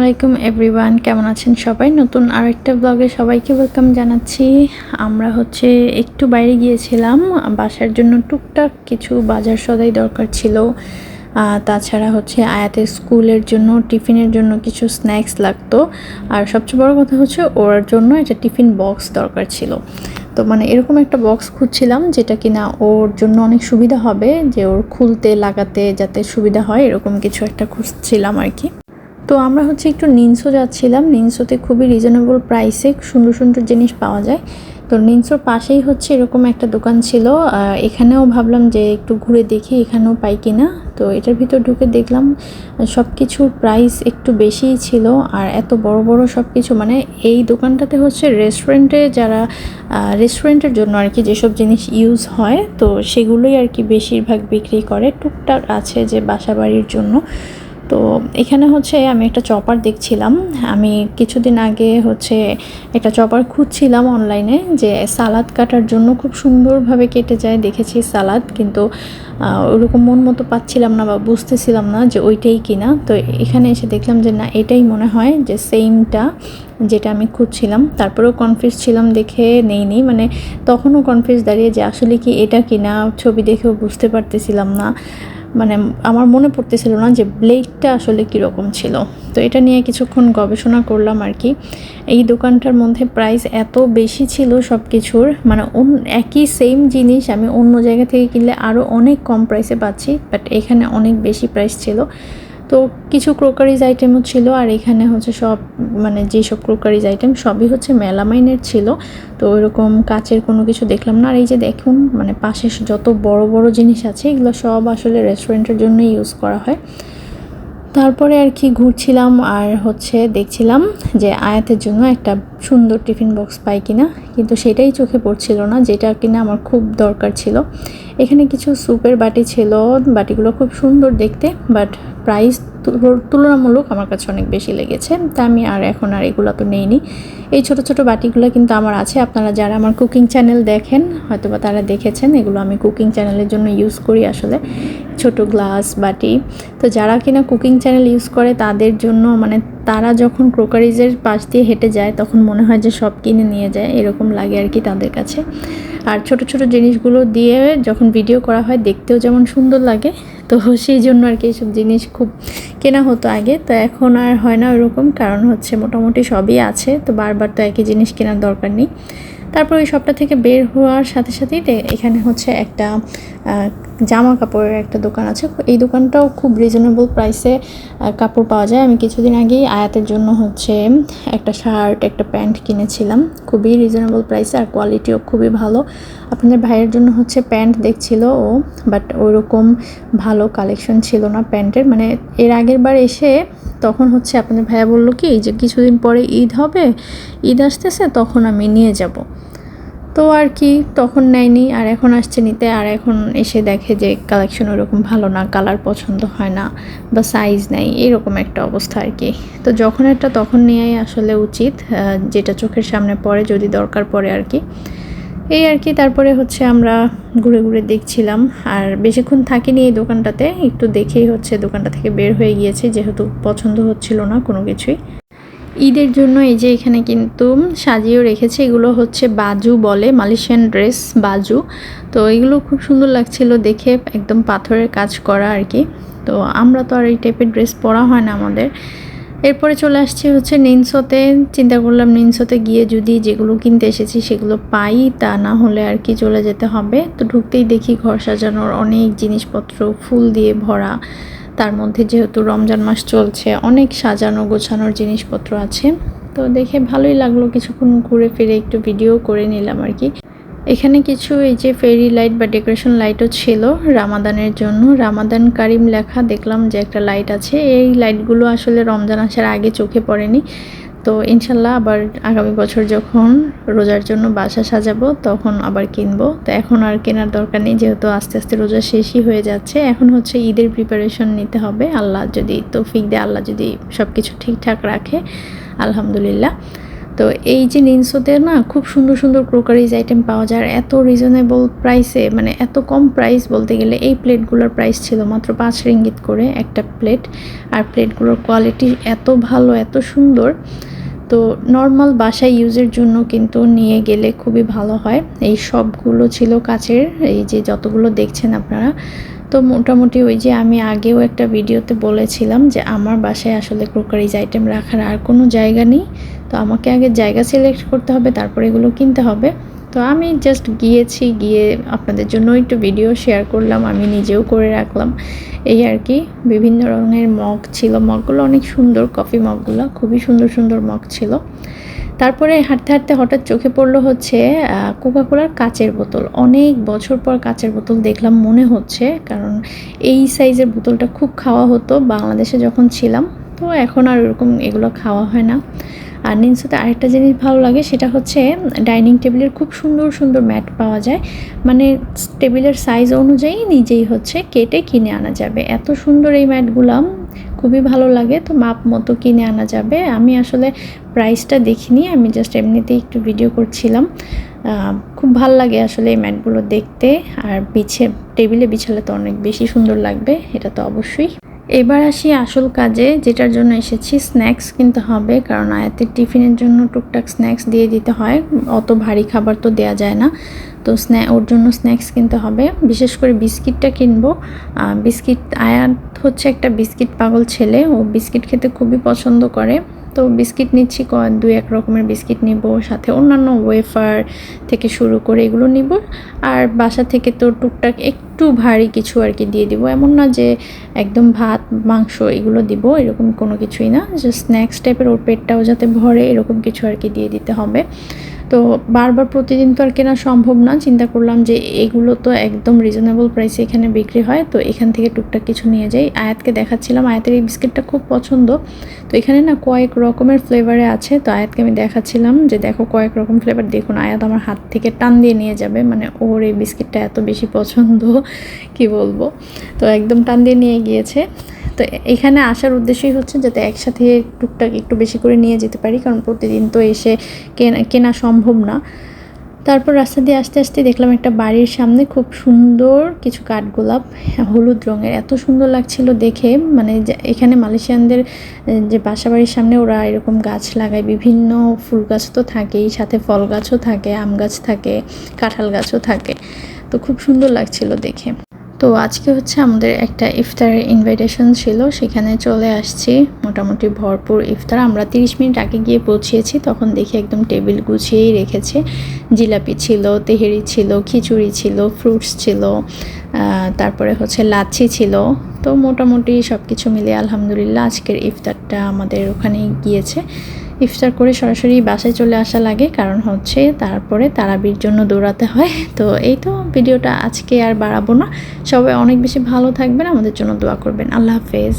আলাইকুম এভরিওয়ান কেমন আছেন সবাই? নতুন আরেকটা ব্লগে সবাইকে ওয়েলকাম জানাচ্ছি। আমরা হচ্ছে একটু বাইরে গিয়েছিলাম। বাসার জন্য টুকটাক কিছু বাজার সদাই দরকার ছিল। তাছাড়া হচ্ছে আয়াতের স্কুলের জন্য, টিফিনের জন্য কিছু স্ন্যাক্স লাগতো। আর সবচেয়ে বড় কথা হচ্ছে ওর জন্য একটা টিফিন বক্স দরকার ছিল। তো মানে এরকম একটা বক্স খুঁজছিলাম যেটা কিনা ওর জন্য অনেক সুবিধা হবে, যে ওর খুলতে, লাগাতে যাতে সুবিধা হয়, এরকম কিছু একটা খুঁজছিলাম আর কি। তো আমরা হচ্ছে একটু নিনসো যাচ্ছিলাম। নিনসোতে খুবই রিজনেবল প্রাইসে সুন্দর সুন্দর জিনিস পাওয়া যায়। তো নিনসোর পাশেই হচ্ছে এরকম একটা দোকান ছিল। এখানেও ভাবলাম যে একটু ঘুরে দেখি এখানেও পাই কিনা। তো এটার ভিতর ঢুকে দেখলাম সব কিছুর প্রাইস একটু বেশিই ছিল। আর এত বড় বড় সব কিছু মানে এই দোকানটাতে হচ্ছে রেস্টুরেন্টে যারা রেস্টুরেন্টের জন্য আর কি যেসব জিনিস ইউজ হয়, তো সেগুলোই আর কি বেশিরভাগ বিক্রি করে। টুকটাক আছে যে বাসা বাড়ির জন্য। তো এখানে হচ্ছে আমি একটা চপার দেখছিলাম। আমি কিছুদিন আগে হচ্ছে একটা চপার খুঁজছিলাম অনলাইনে যে সালাদ কাটার জন্য খুব সুন্দরভাবে কেটে যায়, দেখেছি সালাদ, কিন্তু ওরকম মন মতো পাচ্ছিলাম না বা বুঝতেছিলাম না যে ওইটাই কিনা। তো এখানে এসে দেখলাম যে না, এটাই মনে হয় যে সেমটা যেটা আমি খুঁজছিলাম। তারপরেও কনফিউজ ছিলাম দেখে নেইনি। মানে তখনও কনফিউজ দাঁড়িয়ে যে আসলে কি এটা কিনা, ছবি দেখেও বুঝতে পারতেছিলাম না। মানে আমার মনে পড়তেছিল না যে ব্লেডটা আসলে কীরকম ছিল। তো এটা নিয়ে কিছুক্ষণ গবেষণা করলাম আর কি। এই দোকানটার মধ্যে প্রাইস এত বেশি ছিল সব কিছুর মানে একই সেম জিনিস আমি অন্য জায়গা থেকে কিনলে আরও অনেক কম প্রাইসে পাচ্ছি বাট এখানে অনেক বেশি প্রাইস ছিল। তো কিছু ক্রোকারিজ আইটেমও ছিল আর এখানে হচ্ছে সব মানে যেসব ক্রোকারিজ আইটেম সবই হচ্ছে মেলামাইনের ছিল। তো ওইরকম কাচের কোনো কিছু দেখলাম না। আর এই যে দেখুন মানে পাশে যত বড় বড় জিনিস আছে, এগুলো সব আসলে রেস্টুরেন্টের জন্য ইউজ করা হয়। তারপরে আর কি ঘুরছিলাম আর হচ্ছে দেখছিলাম যে আয়াতের জন্য একটা সুন্দর টিফিন বক্স পাই কিনা, কিন্তু সেটাই চোখে পড়ছিল না, যেটা কিনা আমার খুব দরকার ছিল। এখানে কিছু স্যুপের বাটি ছিল, বাটিগুলো খুব সুন্দর দেখতে, বাট প্রাইস তুলনামূলক আমার কাছে অনেক বেশি লেগেছে। তা আমি আর এখন আর এগুলো তো নেইনি। এই ছোট ছোট বাটিগুলো কিন্তু আমার আছে। আপনারা যারা আমার কুকিং চ্যানেল দেখেন হয়তো বা তারা দেখেছেন, এগুলো আমি কুকিং চ্যানেলের জন্য ইউজ করি আসলে। ছোট গ্লাস, বাটি। তো যারা কিনা কুকিং চ্যানেল ইউজ করে, তাদের জন্য মানে তারা যখন ক্রোকারিজের পাশ দিয়ে হেঁটে যায়, তখন মনে হয় যে সব কিনে নিয়ে যায়। এরকম লাগে আর কি তাদের কাছে। আর ছোট ছোট জিনিসগুলো দিয়ে যখন ভিডিও করা হয়, দেখতেও যেমন সুন্দর লাগে। তো সেই জন্য আর কি এইসব জিনিস খুব কেনা হতো আগে, তো এখন আর হয় না ওরকম, কারণ হচ্ছে মোটামুটি সবই আছে, তো বারবার তো একই জিনিস কেনার দরকার নেই। তারপর ওই সবটা থেকে বের হওয়ার সাথে সাথেই এখানে হচ্ছে একটা জামা কাপড়ের একটা দোকান আছে। এই দোকানটাও খুব রিজনেবল প্রাইসে কাপড় পাওয়া যায়। আমি কিছুদিন আগেই আয়াতের জন্য হচ্ছে একটা শার্ট একটা প্যান্ট কিনেছিলাম। খুবই রিজনেবল প্রাইসে আর কোয়ালিটিও খুবই ভালো। আপনাদের ভাইয়ের জন্য হচ্ছে প্যান্ট দেখছিল ও বাট ওইরকম ভালো কালেকশন ছিল না প্যান্টের। মানে এর আগের বার এসে তখন হচ্ছে আপনাদের ভাইয়া বলল কি যে কিছুদিন পরে ঈদ হবে, ঈদ আসতেছে, তখন আমি নিয়ে যাব। তো আর কি, তখন নেয়নি আর এখন আসছে নিতে আর এখন এসে দেখে যে কালেকশন ওরকম ভালো না কালার পছন্দ হয় না বা সাইজ নেই, এরকম একটা অবস্থা আর কি। তো যখন একটা তখন নেওয়াই আসলে উচিত যেটা চোখের সামনে পড়ে যদি দরকার পড়ে আর কি। এই আর কি, তারপরে হচ্ছে আমরা ঘুরে ঘুরে দেখছিলাম আর বেশিক্ষণ থাকিনি এই দোকানটাতে, একটু দেখেই হচ্ছে দোকানটা থেকে বের হয়ে গিয়েছে, যেহেতু পছন্দ হচ্ছিল না কোনো কিছুই। ঈদের জন্য এই যে এখানে কিন্তু সাজিয়েও রেখেছে, এগুলো হচ্ছে বাজু বলে, মালয়েশিয়ান ড্রেস বাজু। তো এগুলো খুব সুন্দর লাগছিল দেখে, একদম পাথরের কাজ করা আর কি। তো আমরা তো আর এই টাইপের ড্রেস পরা হয় না আমাদের। এরপরে চলে আসছি হচ্ছে নিনসোতে। চিন্তা করলাম নিনসোতে গিয়ে যদি যেগুলো কিনতে এসেছি সেগুলো পাই, তা না হলে আর কি চলে যেতে হবে। তো ঢুকতেই দেখি ঘর সাজানোর অনেক জিনিসপত্র, ফুল দিয়ে ভরা। তার মধ্যে যেহেতু রমজান মাস চলছে, অনেক সাজানো গোছানোর জিনিসপত্র আছে। তো দেখে ভালোই লাগল কিছুক্ষণ ঘুরে ফিরে একটু ভিডিও করে নিলাম আর কি। এখানে কিছু এই যে ফেরি লাইট বা ডেকোরেশন লাইটও ছিল রামাদানের জন্য। রামাদান কারিম লেখা, দেখলাম যে একটা লাইট আছে। এই লাইটগুলো আসলে রমজান আসার আগে চোখে পড়েনি। তো ইনশাল্লাহ আবার আগামী বছর যখন রোজার জন্য বাসা সাজাবো, তখন আবার কিনবো। তো এখন আর কেনার দরকার নেই, যেহেতু আস্তে আস্তে রোজা শেষই হয়ে যাচ্ছে। এখন হচ্ছে ঈদের প্রিপারেশন নিতে হবে। আল্লাহ যদি তৌফিক দেয়, আল্লাহ যদি সব কিছু ঠিকঠাক রাখে, আলহামদুলিল্লাহ। তো এই যে নিনসোতে না খুব সুন্দর সুন্দর ক্রোকারিজ আইটেম পাওয়া যায় এত রিজনেবল প্রাইসে মানে এত কম প্রাইস বলতে গেলে এই প্লেটগুলোর প্রাইস ছিল মাত্র পাঁচ রিঙ্গিত করে একটা প্লেট আর প্লেটগুলোর কোয়ালিটি এত ভালো, এত সুন্দর। তো নর্মাল বাসায় ইউজের জন্য কিন্তু নিয়ে গেলে খুবই ভালো হয়। এই সবগুলো ছিল কাছের, এই যে যতগুলো দেখছেন আপনারা। তো মোটামুটি ওই যে আমি আগেও একটা ভিডিওতে বলেছিলাম যে আমার বাসায় আসলে ক্রোকারিজ আইটেম রাখার আর কোনো জায়গা নেই। তো আমাকে আগে জায়গা সিলেক্ট করতে হবে, তারপরে এগুলো কিনতে হবে। তো আমি জাস্ট গিয়েছি, গিয়ে আপনাদের জন্য একটু ভিডিও শেয়ার করলাম, আমি নিজেও করে রাখলাম। এই আর কি, বিভিন্ন রঙের মগ ছিল, মগগুলো অনেক সুন্দর কফি মগগুলো, খুবই সুন্দর সুন্দর মগ ছিল। তারপরে হাঁটতে হাঁটতে হঠাৎ চোখে পড়ল হচ্ছে কোকাকোলার কাচের বোতল। অনেক বছর পর কাচের বোতল দেখলাম, মনে হচ্ছে, কারণ এই সাইজের বোতলটা খুব খাওয়া হতো, বাংলাদেশে যখন ছিলাম, তো এখন আর ওরকম এগুলো খাওয়া হয় না। আর নিনসোতে আরেকটা জিনিস ভালো লাগে, সেটা হচ্ছে ডাইনিং টেবিলের খুব সুন্দর সুন্দর ম্যাট পাওয়া যায়। মানে টেবিলের সাইজ অনুযায়ী নিজেই হচ্ছে কেটে কিনে আনা যাবে। এত সুন্দর এই ম্যাটগুলো, খুবই ভালো লাগে, তো মাপ মতো কিনে আনা যাবে। আমি আসলে প্রাইসটা দেখিনি, আমি জাস্ট এমনিতেই একটু ভিডিও করছিলাম। খুব ভালো লাগে আসলে এই ম্যাটগুলো দেখতে, আর বিছে, টেবিলে বিছালে তো অনেক বেশি সুন্দর লাগবে, এটা তো অবশ্যই। এবার আসি আসল কাজে, যেটার জন্য এসেছি স্ন্যাক্স কিনতে হবে, কারণ আয়াতের টিফিনের জন্য টুকটাক স্ন্যাক্স দিয়ে দিতে হয়, অত ভারী খাবার তো দেয়া যায় না। তো স্ন্যা, ওর জন্য স্ন্যাক্স কিনতে হবে, বিশেষ করে বিস্কিটটা কিনবো। বিস্কিট, আয়াত হচ্ছে একটা বিস্কিট পাগল ছেলে, ও বিস্কিট খেতে খুবই পছন্দ করে। তো বিস্কিট নিচ্ছি দুই এক রকমের বিস্কিট নিব, সাথে অন্যান্য ওয়েফার থেকে শুরু করে এগুলো নিব। আর বাসা থেকে তো টুকটাক একটু ভারী কিছু আর কি দিয়ে দিব। এমন না যে একদম ভাত, মাংস এগুলো দিব, এরকম কোনো কিছুই না। যে স্ন্যাক্স টাইপের ওর পেটটাও যাতে ভরে, এরকম কিছু আর কি দিয়ে দিতে হবে। তো বারবার প্রতিদিন তো আর কেনা সম্ভব না। চিন্তা করলাম যে এগুলো তো একদম রিজনেবল প্রাইসে এখানে বিক্রি হয়। তো এখান থেকে টুকটাক কিছু নিয়ে যাই। আয়াতকে দেখাচ্ছিলাম। আয়াতের এই বিস্কিটটা খুব পছন্দ। তো এখানে না কয়েক রকমের ফ্লেভারে আছে। তো আয়াতকে আমি দেখাচ্ছিলাম যে দেখো কয়েক রকম ফ্লেভার দেখুন, আয়াত আমার হাত থেকে টান দিয়ে নিয়ে যাবে। মানে ওর এই বিস্কিটটা এত বেশি পছন্দ, কি বলব? তো একদম টান দিয়ে নিয়ে গিয়েছে। তো এখানে আসার উদ্দেশ্যই হচ্ছে যাতে একসাথে টুকটাক একটু বেশি করে নিয়ে যেতে পারি, কারণ প্রতিদিন তো এসে কেনা কেনা সম্ভব না। তারপর রাস্তা দিয়ে আসতে আসতে দেখলাম একটা বাড়ির সামনে খুব সুন্দর কিছু কাঠগোলাপ, হলুদ রঙের। এত সুন্দর লাগছিল দেখে মানে এখানে মালয়েশিয়ানদের, যে বাসা বাড়ির সামনে ওরা এরকম গাছ লাগায়, বিভিন্ন ফুল গাছ তো থাকেই, সাথে ফল গাছও থাকে, আম গাছ থাকে, কাঁঠাল গাছও থাকে। তো খুব সুন্দর লাগছিল দেখে। তো আজকে হচ্ছে আমাদের একটা ইফতারের ইনভাইটেশন ছিল, সেখানে চলে আসছি। মোটামুটি ভরপুর ইফতার। আমরা তিরিশ মিনিট আগে গিয়ে পৌঁছিয়েছি তখন দেখি একদম টেবিল গুছিয়েই রেখেছে। জিলাপি ছিল, তেহেরি ছিল, খিচুড়ি ছিল ফ্রুটস ছিল তারপরে হচ্ছে লাচ্ছি ছিল। তো মোটামুটি সব কিছু মিলিয়ে আলহামদুলিল্লাহ আজকের ইফতারটা আমাদের ওখানেই গিয়েছে। ইফতার করে সরাসরি বাসায় চলে আসা লাগে, কারণ হচ্ছে তারপরে তারাবির জন্য দৌড়াতে হয়। তো এই তো ভিডিওটা আজকে আর বাড়াবো না। সবাই অনেক বেশি ভালো থাকবেন, আমাদের জন্য দোয়া করবেন। আল্লাহ হাফেজ।